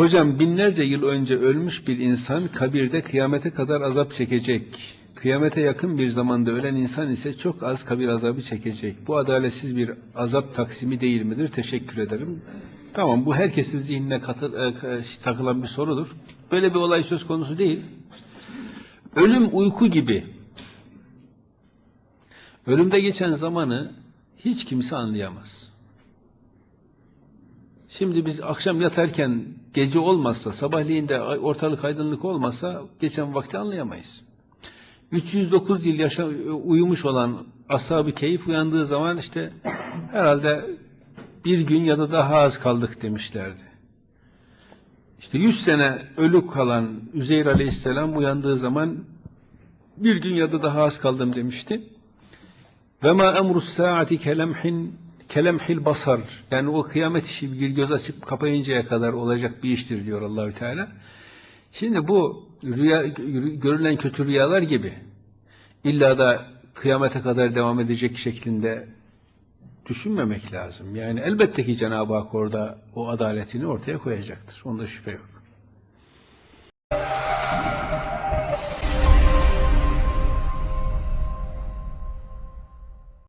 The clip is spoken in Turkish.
Hocam binlerce yıl önce ölmüş bir insan kabirde kıyamete kadar azap çekecek. Kıyamete yakın bir zamanda ölen insan ise çok az kabir azabı çekecek. Bu adaletsiz bir azap taksimi değil midir? Teşekkür ederim. Tamam bu herkesin zihnine katıl, e, takılan bir sorudur. Böyle bir olay söz konusu değil. Ölüm uyku gibi. Ölümde geçen zamanı hiç kimse anlayamaz. Şimdi biz akşam yatarken gece olmazsa, sabahleyin de ortalık aydınlık olmazsa geçen vakti anlayamayız. 309 yıl yaşa, uyumuş olan ashab-ı keyif uyandığı zaman işte herhalde bir gün ya da daha az kaldık demişlerdi. İşte 100 sene ölü kalan Üzeyr Aleyhisselam uyandığı zaman bir gün ya da daha az kaldım demişti. Ve ma emrus saati kelemhin kelemhil basar. Yani o kıyamet işi bir göz açıp kapayıncaya kadar olacak bir iştir diyor Allahü Teala. Şimdi bu rüya görülen kötü rüyalar gibi illa da kıyamete kadar devam edecek şeklinde düşünmemek lazım. Yani elbette ki Cenab-ı Hak orada o adaletini ortaya koyacaktır. Onda şüphe yok.